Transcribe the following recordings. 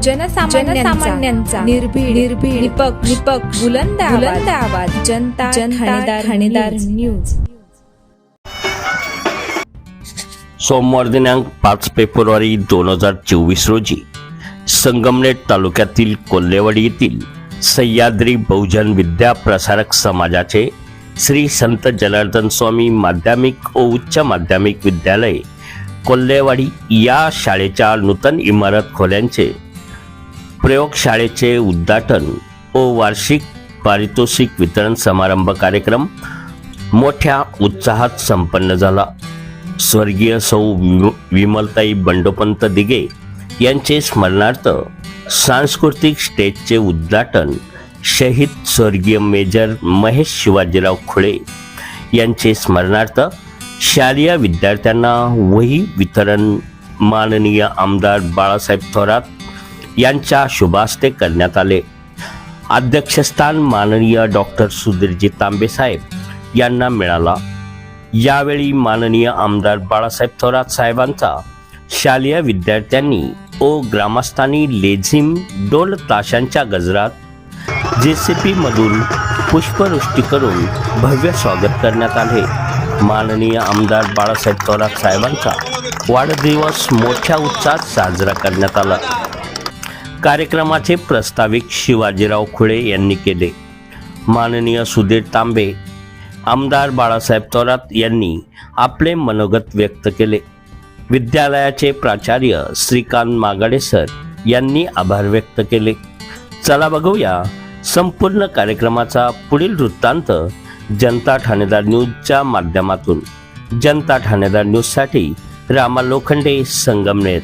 जनसामान्यांचा निर्भीड निर्भीड निपक्ष निपक्ष बुलंद बुलंद आवाज. जनता जनता ठाणेदार न्यूज. सोमवार दिनांक पाच फेब्रुवारी दोन हजार चोवीस रोजी संगमनेर तालुक्यातील कोल्हेवाडी येथील सह्याद्री बहुजन विद्या प्रसारक समाजाचे श्री संत जनार्दन स्वामी माध्यमिक व उच्च माध्यमिक विद्यालय कोल्हेवाडी या शाळेच्या नूतन इमारत खोल्यांचे प्रयोगशाळेचे उद्घाटन व वार्षिक पारितोषिक वितरण समारंभ कार्यक्रम मोठ्या उत्साहात संपन्न झाला. स्वर्गीय सौ विमलताई बंडोपंत दिगे यांचे स्मरणार्थ सांस्कृतिक स्टेजचे उद्घाटन शहीद स्वर्गीय मेजर महेश शिवाजीराव खुळे यांचे स्मरणार्थ शालेय विद्यार्थ्यांना वही वितरण माननीय आमदार बाळासाहेब थोरात यांच्या शुभास्ते करण्यात आले. अध्यक्षस्थान माननीय डॉक्टर सुधीरजी तांबे साहेब यांना मिळाला. यावेळी माननीय आमदार बाळासाहेब थोरात साहेबांचा शालेय विद्यार्थ्यांनी ओ ग्रामस्थांनी लेझिम डोल ताशांच्या गजरात जेसीपी मधून पुष्पवृष्टी करून भव्य स्वागत करण्यात आले. माननीय आमदार बाळासाहेब थोरात साहेबांचा वाढदिवस मोठ्या उत्साहात साजरा करण्यात आला. कार्यक्रमाचे प्रस्ताविक शिवाजीराव खुळे यांनी केले. माननीय सुधीर तांबे आमदार बाळासाहेब थोरात यांनी आपले मनोगत व्यक्त केले. विद्यालयाचे प्राचार्य श्रीकांत मागाडे सर यांनी आभार व्यक्त केले. चला बघूया संपूर्ण कार्यक्रमाचा पुढील वृत्तांत जनता ठाणेदार न्यूजच्या माध्यमातून. जनता ठाणेदार न्यूजसाठी रामा लोखंडे संगमनेर.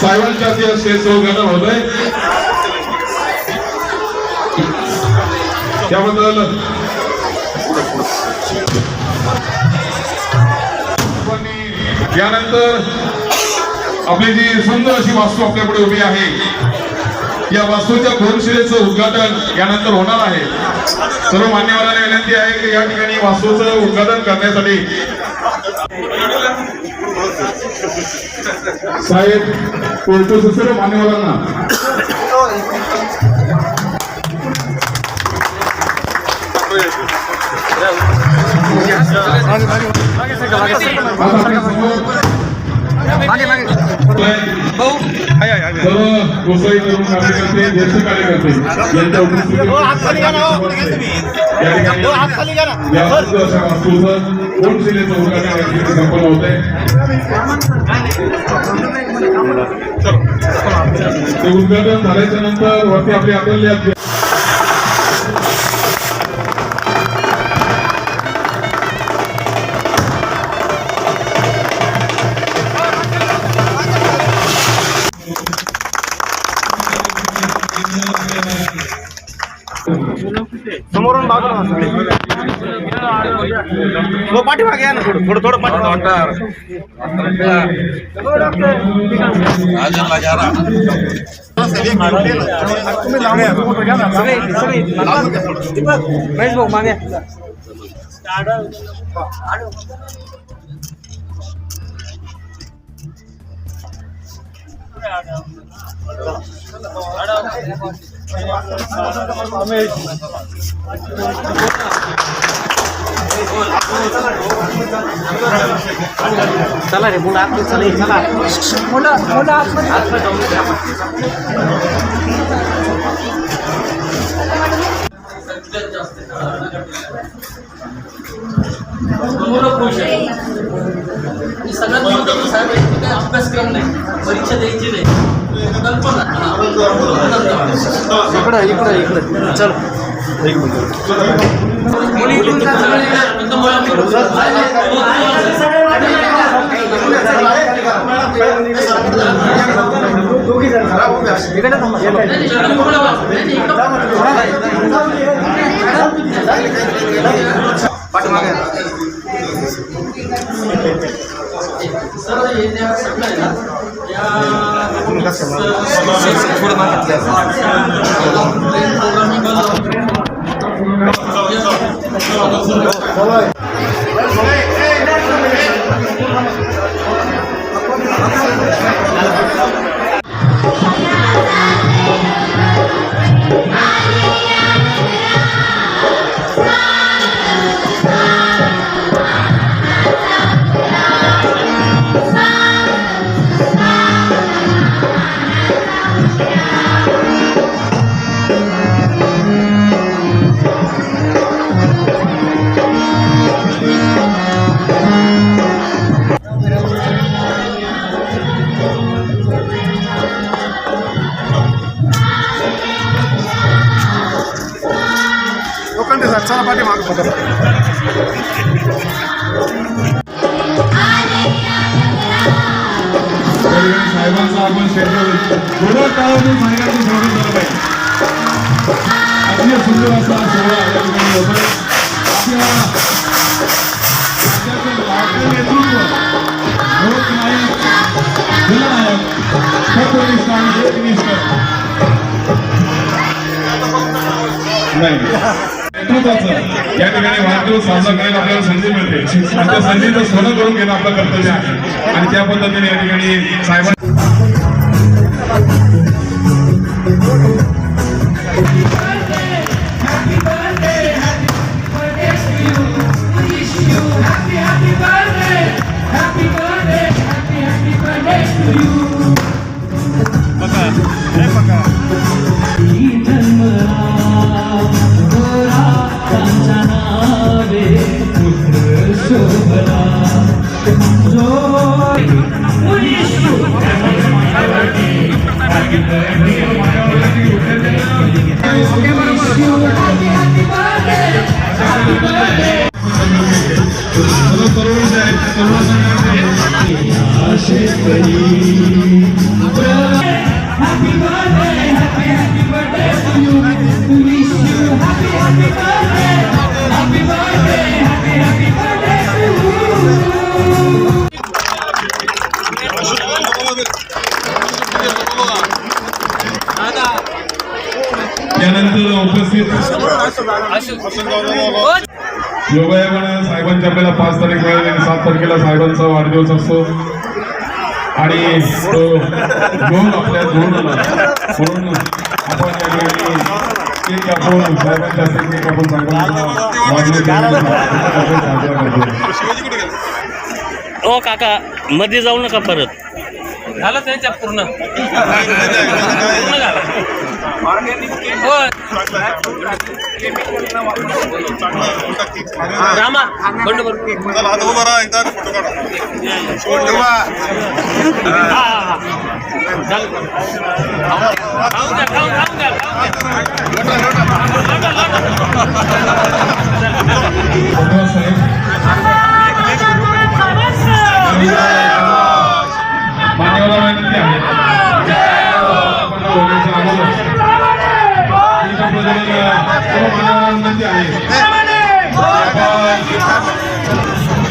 साहेबांच्या ते स्टेज उद्घाटन होत आहे त्याबद्दल यानंतर आपली जी सुंदर अशी वास्तू आपल्यापुढे उभी आहे या वास्तूच्या घोरशिलेचं उद्घाटन यानंतर होणार आहे. सर्व मान्यवरांना विनंती आहे की या ठिकाणी वास्तूचं उद्घाटन करण्यासाठी. साहेब कोर्टो सर्व मान्यवरांना आज आपल्यासमोर सर्व गोसाई तरुण कार्यकर्ते ज्येष्ठ कार्यकर्ते यांच्या उपस्थितीत या ठिकाणी या सुंदर अशा वास्तूचं कोणशिलेचं उद्घाटन या ठिकाणी संपन्न होत आहे ते उद्घाटन झाल्याच्यानंतर वरती आपले आपल्याला समोरून बाजूला हो पाठीमागे या ना थोडं थोडं थोडं महेश भाऊ मागे चला रे मुलं आत चला ये, चला. मुलं मुलं आतमध्ये. आतमध्ये जाऊन बसा आपण. आणि सगळ्यात महत्त्वाचं साहेब आहे की काही अभ्यासक्रम नाही. परीक्षा द्यायची नाही. इकडं इकडं इकडं. चल. मुली इकडून जा, चला. एकदम मुळात चला पाठीमागे साहेबांचा आपण थोडं टाळून महिलांचं स्वागत झालं पाहिजे. अतिशय सुंदर असा सोहळा या ठिकाणी होतोय आपल्या राज्याचं लाडकं नेतृत्व लोकनायक जननायक तत्वनिष्ठ आणि एकनिष्ठ नाही. नेतृत्वाचं. या ठिकाणी वाढदिवस साजरा करायला आपल्याला संधी मिळते. आणि त्या संधीचं सोनं करून घेणं आपलं कर्तव्य आहे. आणि त्या पद्धतीने या ठिकाणी साहेबांनी सर्व तरुण योगायोगानं साहेबांची आपल्याला पाच तारीख मिळाली आणि सात तारखेला साहेबांचा वाढदिवस असतो. आणि तो दोन आपल्या दोन म्हणून आपण या ठिकाणी केक कापून साहेबांच्या हस्ते केक कापून साहेबांचा वाढदिवस साजरा करतो. ओ काका मध्ये जाऊ नका परत. झालं त्यांच्या पूर्ण. पूर्ण झालं. मान्यवर पद्धतीने सर्व मान्यवरांना विनंती आहे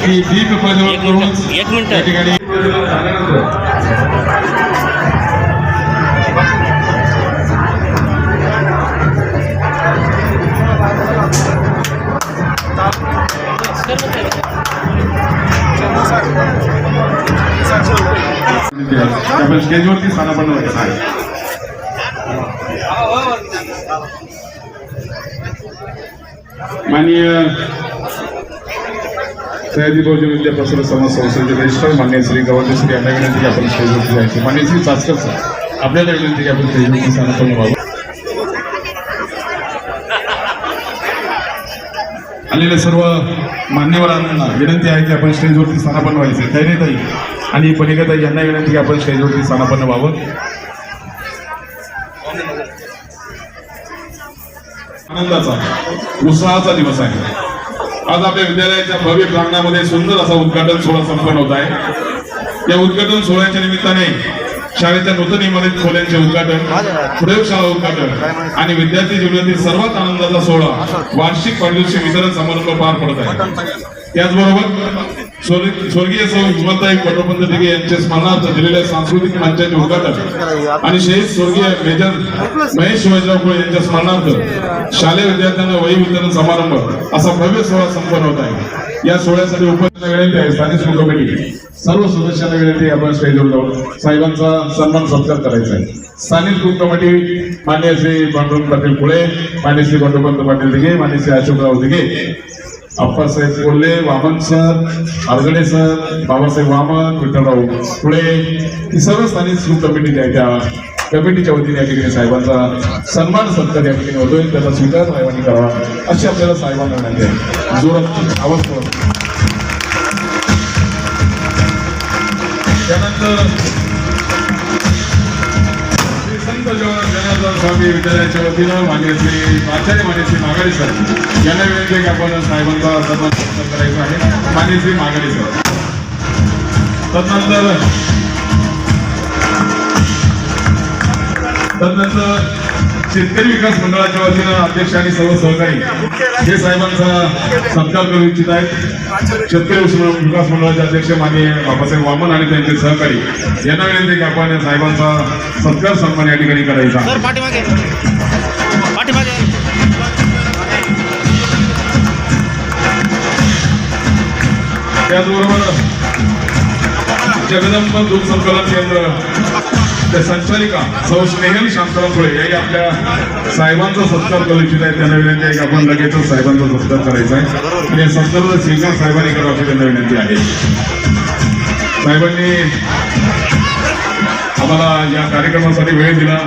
की दीप प्रज्वलन करून एक मिनिट. या ठिकाणी प्रज्वलन झाल्यानंतर त्यामुळे स्टेजवरती स्थान पण आहे माननीय सयाजी बहुजन विद्यापासून समाज संस्थेचे रजिस्टर मान्य श्री गवर्नर श्री यांना विनंती की आपण स्टेजवरती जायचे मान्य श्री चाचकर सर आपल्याला विनंती की आपण स्टेजवरती सांगतो व्हावं आलेल्या सर्व मान्यवरांना विनंती आहे की आपण स्टेजवरती स्थानापन्न व्हायचे. ताई आणि पलिकाताई यांना विनंती की आपण स्टेजवरती स्थानापन्न व्हावं. आनंदाचा उत्साहाचा दिवस आहे. आज आपल्या विद्यालयाच्या भव्य प्रांगणामध्ये सुंदर असा उद्घाटन सोहळा संपन्न होत आहे. या उद्घाटन सोहळ्याच्या निमित्ताने शाळेच्या नूतन इमारत खोल्यांचे उद्घाटन प्रयोगशाळा उद्घाटन आणि विद्यार्थी जीवनातील सर्वात आनंदाचा सोहळा वार्षिक पारितोषिक वितरण समारंभ पार पडत आहे. त्याचबरोबर स्वर्गीय सौ पटोपंत दिघे यांच्या स्मरणार्थ दिलेल्या सांस्कृतिक मंचाचे उद्घाटन आणि शहीद स्वर्गीय मेजर महेश शिवाजीराव कुळे यांच्या स्मरणार्थ शालेय विद्यार्थ्यांना वही वितरण समारंभ असा भव्य सोहळा संपन्न होत आहे. या सोहळ्यासाठी उपस्थित विनंती आहे स्थानिक स्कूल कमिटी. सर्व सदस्यांना विनंती आपण स्टेजवर जाऊन साहेबांचा सन्मान सत्कार करायचा आहे. स्थानिक स्कूल कमिटी मान्य श्री पांडुरंग पाटील कुळे मान्य श्री पांडुपंत पाटील दिघे मान्य श्री अशोकराव दिघे अप्पासाहेब कोल्हे वामन सर आरगडे सर बाबासाहेब वामन विठ्ठलराव पुढे ही सर्व स्थानिक स्कूल कमिटी आहे त्या कमिटीच्या वतीने या ठिकाणी साहेबांचा सन्मान सत्कार या ठिकाणी होतोय. त्याचा स्वीकार साहेबांनी करावा अशी आपल्याला साहेबांना विनंती आहे. जोरात आवाज त्यानंतर स्वामी विद्यालयाच्या वतीनं मान्य श्री आचार्य मान्य श्री माघारी सर यांना विनंती आहे की आपण साहेबांचा सन्मान करायचा आहे. मान्य श्री माघारी सर. तदनंतर तदनंतर शेतकरी विकास मंडळाच्या वतीनं अध्यक्ष आणि सर्व सहकारी हे साहेबांचा सत्कार करू इच्छित आहेत. शेतकरी विकास मंडळाचे अध्यक्ष माननीय बाबासाहेब वामन आणि त्यांचे सहकारी यांना विनंती की आपण साहेबांचा सत्कार सन्मान या ठिकाणी करायचा. त्याचबरोबर जगदंब दूध संकलन केंद्र त्या संचालिका. सौ स्नेहल शांताराम फुळे याही आपल्या साहेबांचा सत्कार करू इच्छित आहे. त्यांना विनंती आहे की आपण लगेचच साहेबांचा सत्कार करायचा आहे. आणि या सत्काराचा स्वीकार साहेबांनी करावा अशी त्यांना विनंती आहे. साहेबांनी आम्हाला या कार्यक्रमासाठी वेळ दिला.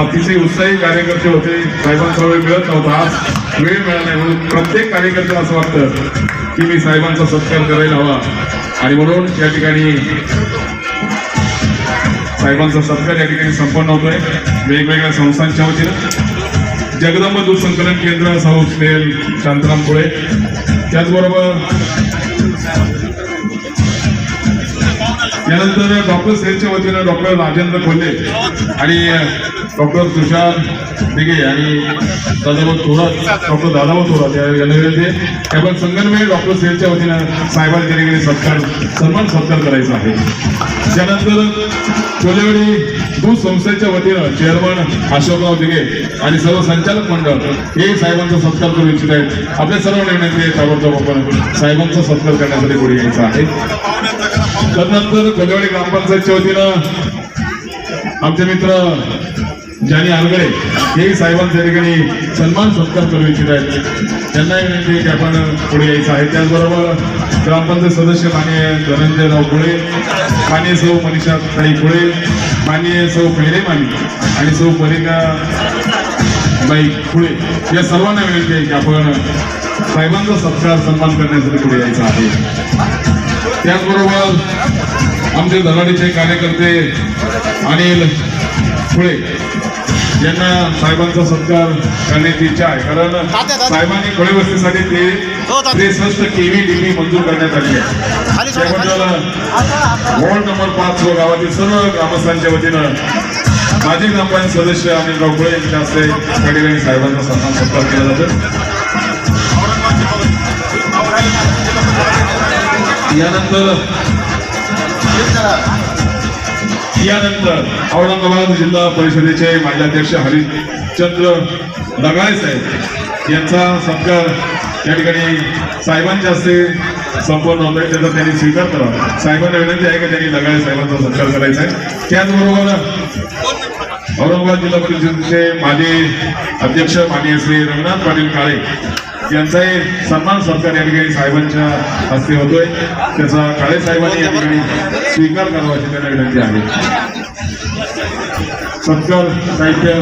अतिशय उत्साही कार्यकर्ते होते. साहेबांचा वेळ मिळत नव्हता. आज वेळ मिळाला नाही म्हणून प्रत्येक कार्यकर्त्याला असं वाटतं की मी साहेबांचा सत्कार करायला हवा. आणि म्हणून या ठिकाणी साहेबांचा सत्कार या ठिकाणी संपन्न होतोय. वेगवेगळ्या संस्थांच्या वतीनं. जगदंब दूध संकलन केंद्र सौ स्नेल शांताराम पुळे त्याचबरोबर यानंतर डॉक्टर सेलच्या वतीनं डॉक्टर राजेंद्र कोल्हे आणि डॉक्टर तुषार दिघे आणि दादाभाऊ थोरात डॉक्टर दादाभाऊ थोरात या यांना विनंती संगनमेळ डॉक्टर सेलच्या वतीनं साहेबांना केले गेले सत्कार सन्मान सत्कार करायचा आहे. त्यानंतर कोलेवाडी दूध संस्थेच्या वतीनं चेअरमन अशोकराव दिघे आणि सर्व संचालक मंडळ हे साहेबांचा सत्कार करू इच्छित आहेत. आपल्या सर्व निर्णय आहे ताबडतोब आपण साहेबांचा सत्कार करण्यासाठी पुढे यायचा आहे. त्यानंतर कोलेवाडी ग्रामपंचायतच्या वतीनं आमचे मित्र जानी आलगडे हेही साहेबांच्या ठिकाणी सन्मान सत्कार करू इच्छित आहेत. त्यांना विनंती की आपण पुढे यायचं आहे. त्याचबरोबर ग्रामपंचायत सदस्य मान्य धनंजयराव कुळे मान्य सौ मनीषा ताई कुळे मान्य सौ खैरे मानी आणि सौ परिका बाई कुळे या सर्वांना विनंती आहे की आपण साहेबांचा सत्कार सन्मान करण्यासाठी पुढे यायचं आहे. त्याचबरोबर आमचे धनाडीचे कार्यकर्ते अनिल फुळे यांना साहेबांचा सत्कार करण्याची इच्छा आहे कारण. साहेबांनी फळे वस्तीसाठी ते हो. त्रेसष्ट केव्ही डीपी मंजूर करण्यात आली आहे वॉर्ड नंबर पाच व गावातील सर्व ग्रामस्थांच्या वतीनं माजी ग्रामपंचायत सदस्य अनिल रावकुळे यांच्या हस्ते त्या ठिकाणी साहेबांचा सन्मान सत्कार केला जातो यानंतर यानंतर औरंगाबाद जिल्हा परिषदेचे माजी अध्यक्ष हरिश्चंद्र लगाळे साहेब यांचा सत्कार या ठिकाणी साहेबांच्या हस्ते संपूर्ण होत आहे त्याचा त्यांनी स्वीकार करावा. साहेबांना विनंती आहे का त्यांनी लगाळे साहेबांचा सत्कार करायचा आहे. त्याचबरोबर औरंगाबाद जिल्हा परिषदेचे माजी अध्यक्ष माननीय श्री रंगनाथ पाटील काळे यांचाही सन्मान सत्कार या ठिकाणी साहेबांच्या हस्ते होतोय. त्याचा काळे साहेबांनी या ठिकाणी स्वीकार करावा अशी त्यांना विनंती आहे. सत्कार साहित्य.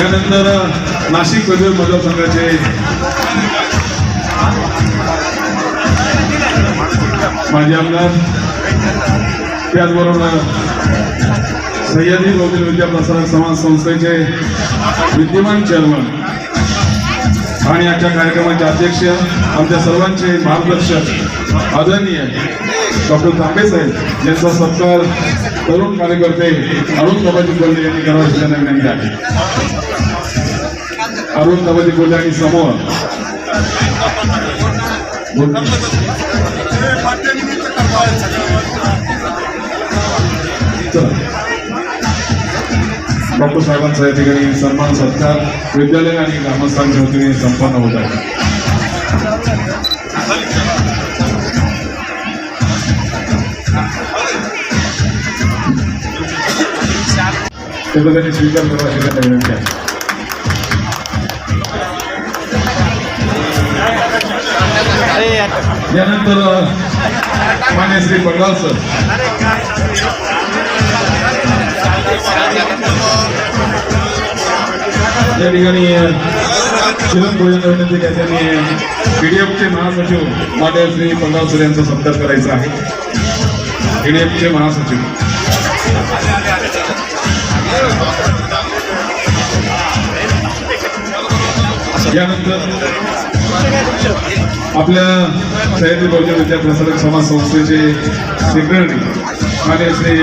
यानंतर नाशिक पदवीर मतदारसंघाचे माझे आमदार त्याचबरोबर सह्याद्री बहुजन विद्या प्रसारक समाज संस्थेचे विद्यमान चेअरमन आणि आजच्या कार्यक्रमाचे अध्यक्ष आमच्या सर्वांचे मार्गदर्शक आदरणीय डॉक्टर तांबे साहेब यांचा सत्कार तरुण कार्यकर्ते अरुण कबाजी कोल्हे यांनी करावा अशी त्यांना विनंती आहे. अरुण कबाजी कोल्हे आणि समोर डॉक्टर साहेबांचा या ठिकाणी सन्मान सत्कार विद्यालय आणि ग्रामस्थांच्या वतीने संपन्न होत आहे. त्याचा त्यांनी स्वीकार करावा अशी विनंती आहे यानंतर मान्य श्री बंगाल सर या ठिकाणी शिवम गोविंद विनंती पी त्यांनी पीडीएफचे महासचिव मान्य श्री बंगाल सर यांचा सत्कार करायचा आहे पीडीएफचे महासचिव यानंतर आपल्या सह्याद्री बहुजन विद्या प्रसारक समाज संस्थेचे सेक्रेटरी मान्य श्री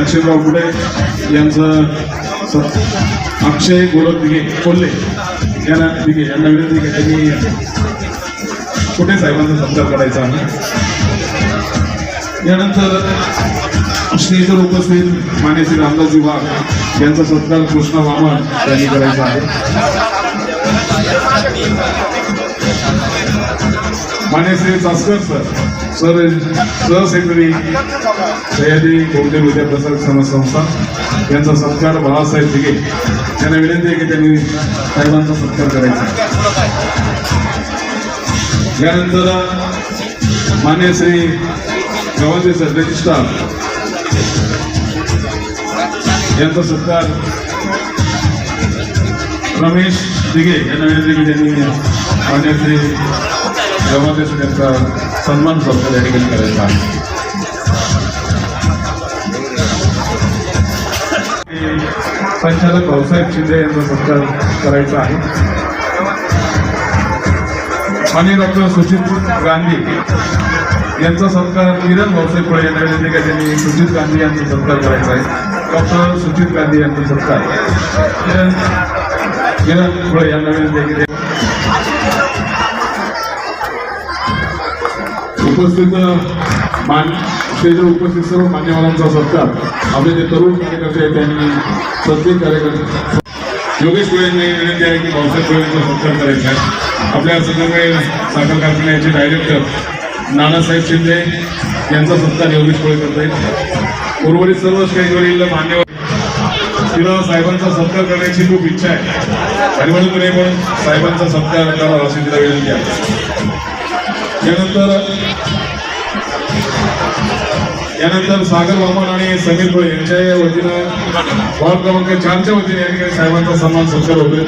लक्ष्मीराव कुडे यांचं स- अक्षय गोलक दिघे कोल्हे यांना दिघे यांना विनंती की त्यांनी कुठे साहेबांचा सत्कार करायचा आहे? यानंतर स्टेजवर उपस्थित मान्य श्री रामदासजी वाघ यांचा सत्कार कृष्णा वामन यांनी करायचा आहे. मान्यश्री चासकर सर सर सहसेक्रेटरी सह्याद्री बहुजन विद्याप्रसारक समाज संस्था यांचा सत्कार बाळासाहेब दिघे यांना विनंती आहे की त्यांनी साहेबांचा सत्कार करायचा. यानंतर मान्य श्री गव्हाचे सर रजिस्ट्रार यांचा सत्कार रमेश दिघे यांना विनंती की त्यांनी मान्य श्री गव्हाचे त्यांचा सन्मान करतो या ठिकाणी करायचा आहे. संचालक भाऊसाहेब शिंदे यांचा सत्कार करायचा आहे. आणि डॉक्टर सुजित गांधी यांचा सत्कार किरण भाऊसाहेब फळे यांना विनंती आहे त्यांनी सुजित गांधी यांचा सत्कार करायचा आहे. डॉक्टर सुजित गांधी यांचा सत्कार. किरण किरण फळे यांना विनंती उपस्थित मान स्टेजवर उपस्थित सर्व मान्यवरांचा सत्कार. आपले जे तरुण कार्यकर्ते आहेत त्यांनी प्रत्येक कार्यकर्ते योगेश गोळेंनी विनंती आहे की भाऊसाहेब गोळेंचा सत्कार करायचा आहे. आपल्या संगमेळ साखर कारखान्याचे डायरेक्टर नानासाहेब शिंदे यांचा सत्कार योगेश गोळे करत आहेत. उर्वरित सर्व स्टेजवरील मान्यवर तिला साहेबांचा सत्कार करण्याची खूप इच्छा आहे. आणि म्हणून तुम्ही पण साहेबांचा सत्कार करावा अशी तिला विनंती आहे. यानंतर यानंतर सागर वामन आणि समीर भोळे यांच्या वतीनं वॉर्ड क्रमांक चारच्या वतीने या ठिकाणी साहेबांचा सन्मान सत्कार होतोय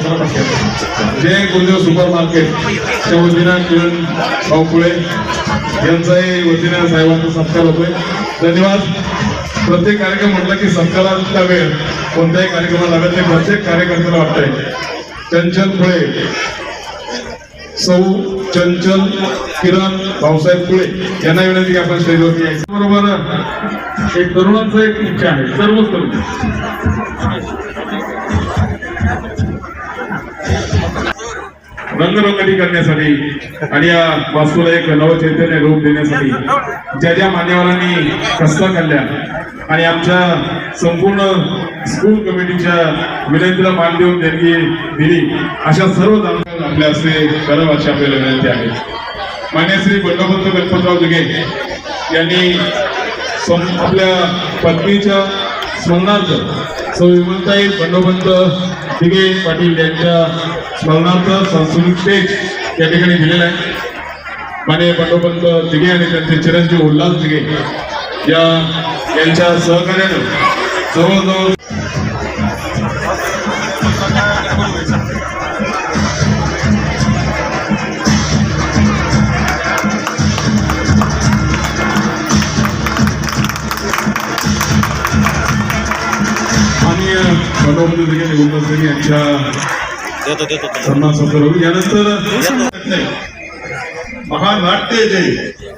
जय गुरुदेव सुपर मार्केटच्या वतीनं किरण भाऊपुळे यांचाही वतीनं साहेबांचा सत्कार होतोय. धन्यवाद. प्रत्येक कार्यक्रम म्हटलं की सत्काराचा वेळ. कोणत्याही कार्यक्रमाला लागत नाही. प्रत्येक कार्यकर्त्याला वाटतंय. चंचल फुळे सौ चंचल किरण भाऊसाहेब फुले यांना विनंती की आपण स्टेजवरती यायचं. बरोबर? एक तरुणाचं एक इच्छा आहे. सर्वच तरुण. रंगरंगती करण्यासाठी आणि या वास्तूला एक नवचैतन्य रूप देण्यासाठी ज्या ज्या मान्यवरांनी कष्ट खाल्ल्या आणि आमच्या संपूर्ण स्कूल कमिटीच्या विनंतीला मान देऊन देणगी दिली. अशा सर्व जाणकार आपल्या असे करावं अशी आपल्याला विनंती आहे. मान्य श्री बंडोबंत गणपतराव दुगे यांनी सम- आपल्या पत्नीच्या स्मरणार्थ सौ विमलताई बंडोबंत दिगे पाटील यांच्या स्मरणार्थ सांस्कृतिक स्टेज या ठिकाणी दिलेला आहे. माने बंडोबंत दिगे आणि त्यांचे चिरंजीव उल्हास दिगे या यांच्या सहकार्यानं जवळजवळ पद्धतीने दिघे आणि यांच्या सन्मान यानंतर महान नाट्य जे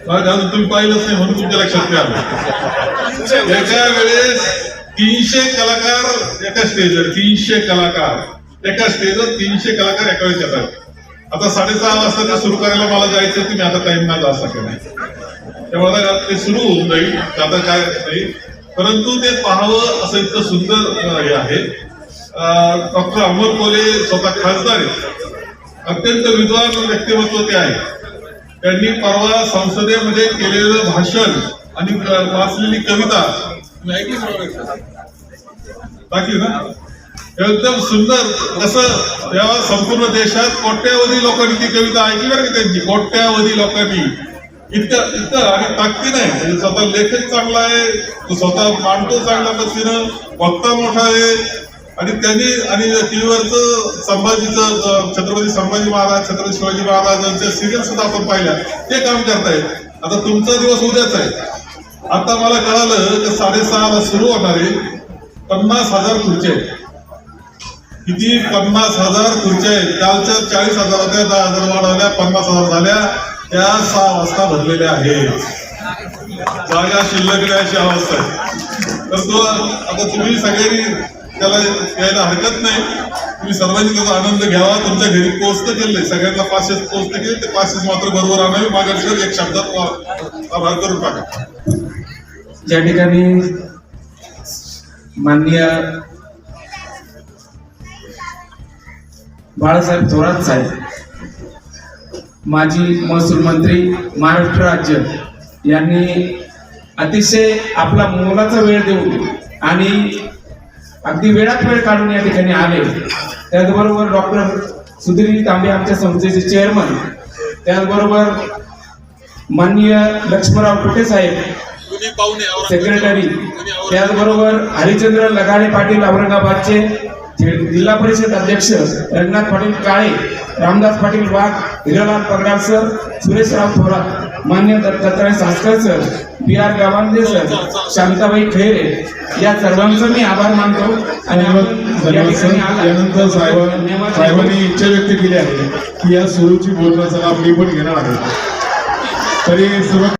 अजून तुम्ही पाहिलंच नाही म्हणून तुमच्या लक्षात नाही आलं एका वेळेस तीनशे कलाकार एका स्टेजवर तीनशे कलाकार एका स्टेजवर तीनशे कलाकार एका वेळेस येतात आता साडेसहा वाजता ते सुरू करायला मला जायचं तुम्ही आता टाइम माझा असा केला त्यामुळे आता ते सुरू होऊन जाईल आता काय नाही परंतु ते पाहावं असं इतकं सुंदर हे आहे डॉक्टर अमोल कोले स्वतः खासदार आहेत. अत्यंत विद्वान व्यक्तिमत्व ते आहे त्यांनी परवा संसदेमध्ये केलेलं भाषण आणि वाचलेली कविता बाकी ऐकली ना? एकदम सुंदर कसं तेव्हा संपूर्ण देशात कोट्यावधी लोकांनी ती कविता ऐकली बरं का त्यांची? कोट्यावधी लोकांनी. इतकं इतकं आणि ताकदी नाही म्हणजे स्वतः लेखक चांगला आहे तो स्वतः मांडतो चांगल्या पद्धतीनं वक्ता मोठा आहे आणि त्यांनी आणि टीव्हीवरचं संभाजीचं छत्रपती संभाजी महाराज छत्रपती शिवाजी महाराजांच्या सिरियल सुद्धा आपण पाहिल्या. ते काम करतायत. आता तुमचा दिवस उद्याच आहे. आता मला कळालं की साडेसहाला सुरू होणारे पन्नास हजार खुर्च्या आहेत. किती पन्नास हजार खुर्च्या आहेत. कालच्या चाळीस हजार होत्या दहा हजार वाढवल्या पन्नास हजार झाल्या. त्या सहा वाजता भरलेल्या आहेत. जागा शिल्लक अशी अवस्था आहे. तर तो आता तुम्ही सगळ्यांनी त्याला यायला हरकत नाही. तुम्ही सर्वांनी त्याचा आनंद घ्यावा. तुमच्या घरी पोस्ट केले सगळ्यांना पाचशे पोस्ट केले. ते पाचशेच मात्र बरोबर आणावे. मागाशी एक शब्दात आभार करून टाका. ज्या ठिकाणी माननीय बाळासाहेब थोरात साहेब माजी महसूल मंत्री महाराष्ट्र राज्य यांनी अतिशय आपला मोलाचा वेळ देऊन आणि अगदी वेळात वेळ काढून या ठिकाणी आले. त्याचबरोबर डॉक्टर सुधीर तांबे आमच्या संस्थेचे चेअरमन त्याचबरोबर माननीय लक्ष्मणराव कुटे साहेब सेक्रेटरी त्याचबरोबर हरिचंद्र लगाडे पाटील औरंगाबादचे जिल्हा परिषद अध्यक्ष रंगनाथ पाटील काळे रामदास पाटील वाघ हिरालाल पगडाल सर सुरेशराव थोरात. मान्य Datta- Dattatray Saskar sir B R Gavande sir Shantabai Khaire या सर्वांचा मी आभार मानतो आणि. यानंतर. साहेबांनी इच्छा व्यक्त केली आहे की या सुरूची बोलण्याचा लाभ मी पण घेणार आहे तरी सर्व